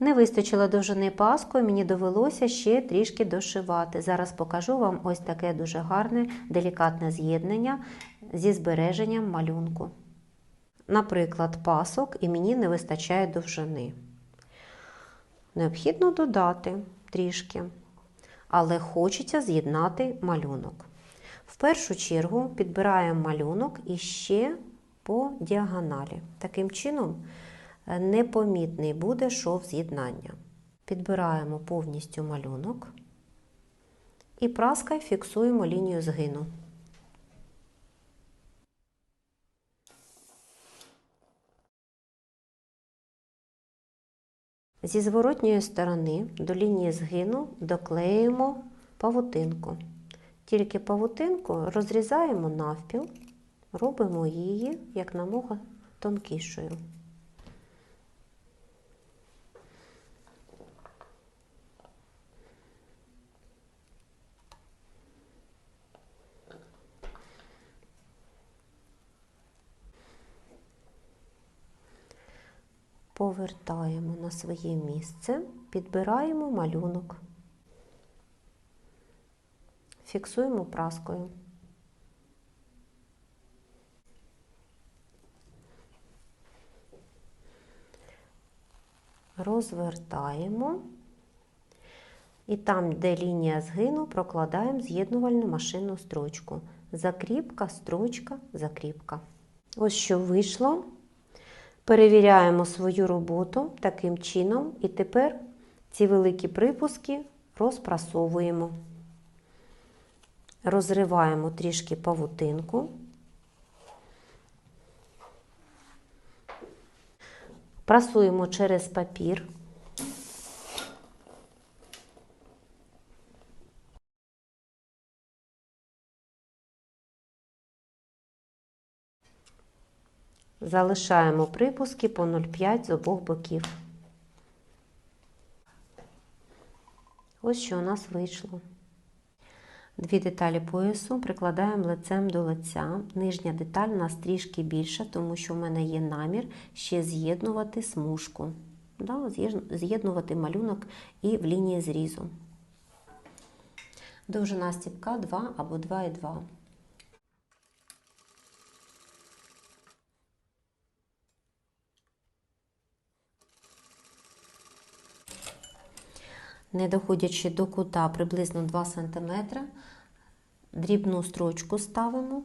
Не вистачило довжини паскою, мені довелося ще трішки дошивати. Зараз покажу вам ось таке дуже гарне, делікатне з'єднання зі збереженням малюнку. Наприклад, пасок і мені не вистачає довжини. Необхідно додати трішки, але хочеться з'єднати малюнок. В першу чергу підбираємо малюнок і ще по діагоналі. Таким чином, непомітний буде шов з'єднання. Підбираємо повністю малюнок і праскою фіксуємо лінію згину. Зі зворотньої сторони до лінії згину доклеюємо павутинку. Тільки павутинку розрізаємо навпіл, робимо її як намога тонкішою. Повертаємо на своє місце, підбираємо малюнок, фіксуємо праскою. Розвертаємо і там, де лінія згину, прокладаємо з'єднувальну машинну строчку. Закріпка, строчка, закріпка. Ось що вийшло. Перевіряємо свою роботу таким чином, і тепер ці великі припуски розпрасовуємо. Розриваємо трішки павутинку. Прасуємо через папір. Залишаємо припуски по 0,5 з обох боків. Ось що у нас вийшло. Дві деталі поясу прикладаємо лицем до лиця. Нижня деталь у нас трішки більша, тому що в мене є намір ще з'єднувати смужку. Да, з'єднувати малюнок і в лінії зрізу. Довжина стіпка 2 або 2,2. Не доходячи до кута приблизно 2 см, дрібну строчку ставимо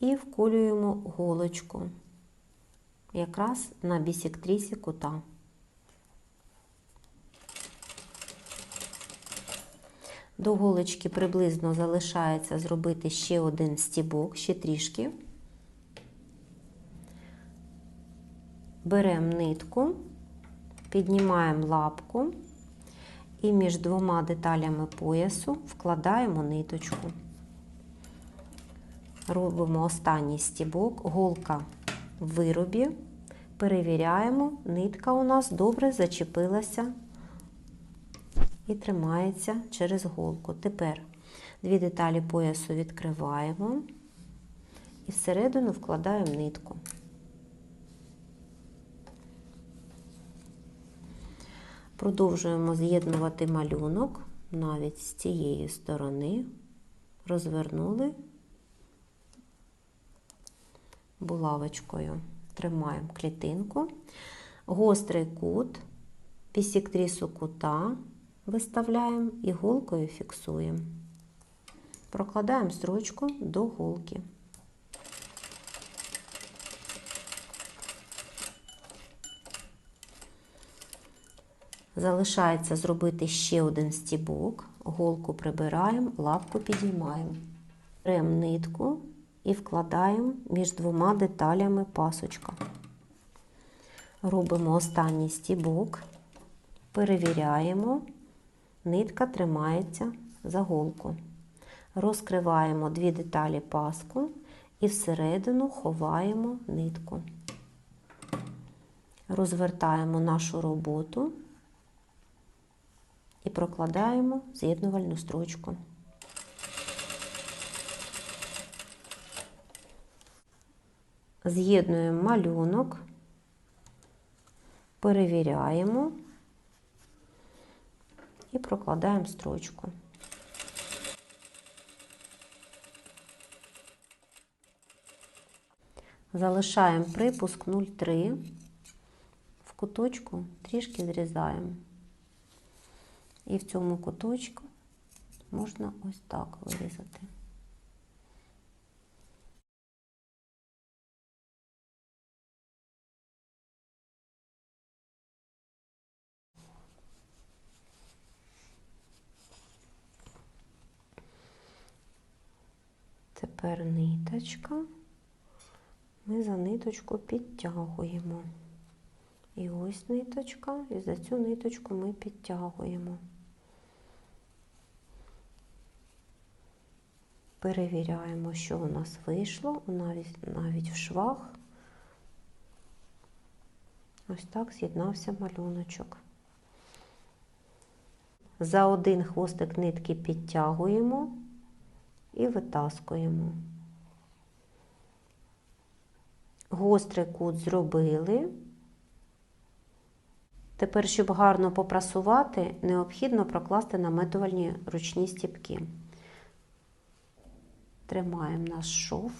і вколюємо голочку якраз на бісектрісі кута. До голочки приблизно залишається зробити ще один стібок, ще трішки. Беремо нитку піднімаємо лапку і між двома деталями поясу вкладаємо ниточку. Робимо останній стібок, голка в виробі, перевіряємо, нитка у нас добре зачепилася і тримається через голку. Тепер дві деталі поясу відкриваємо і всередину вкладаємо нитку. Продовжуємо з'єднувати малюнок навіть з цієї сторони, розвернули булавочкою, тримаємо клітинку, гострий кут, пісіктрісу кута виставляємо і голкою фіксуємо. Прокладаємо строчку до голки. Залишається зробити ще один стібок, голку прибираємо, лапку підіймаємо. Беремо нитку і вкладаємо між двома деталями пасочка. Робимо останній стібок, перевіряємо, нитка тримається за голку. Розкриваємо дві деталі паску і всередину ховаємо нитку. Розвертаємо нашу роботу і прокладаємо з'єднувальну строчку. З'єднуємо малюнок перевіряємо і прокладаємо строчку. Залишаємо припуск 0,3, в куточку трішки зрізаємо. І в цьому куточку можна ось так вирізати. Тепер ниточка. Ми за ниточку підтягуємо. І ось ниточка, і за цю ниточку ми підтягуємо. Перевіряємо, що у нас вийшло, навіть, навіть в швах. Ось так з'єднався малюночок. За один хвостик нитки підтягуємо і витаскуємо. Гострий кут зробили. Тепер, щоб гарно попрасувати, необхідно прокласти наметувальні ручні стіпки. Тримаємо наш шов.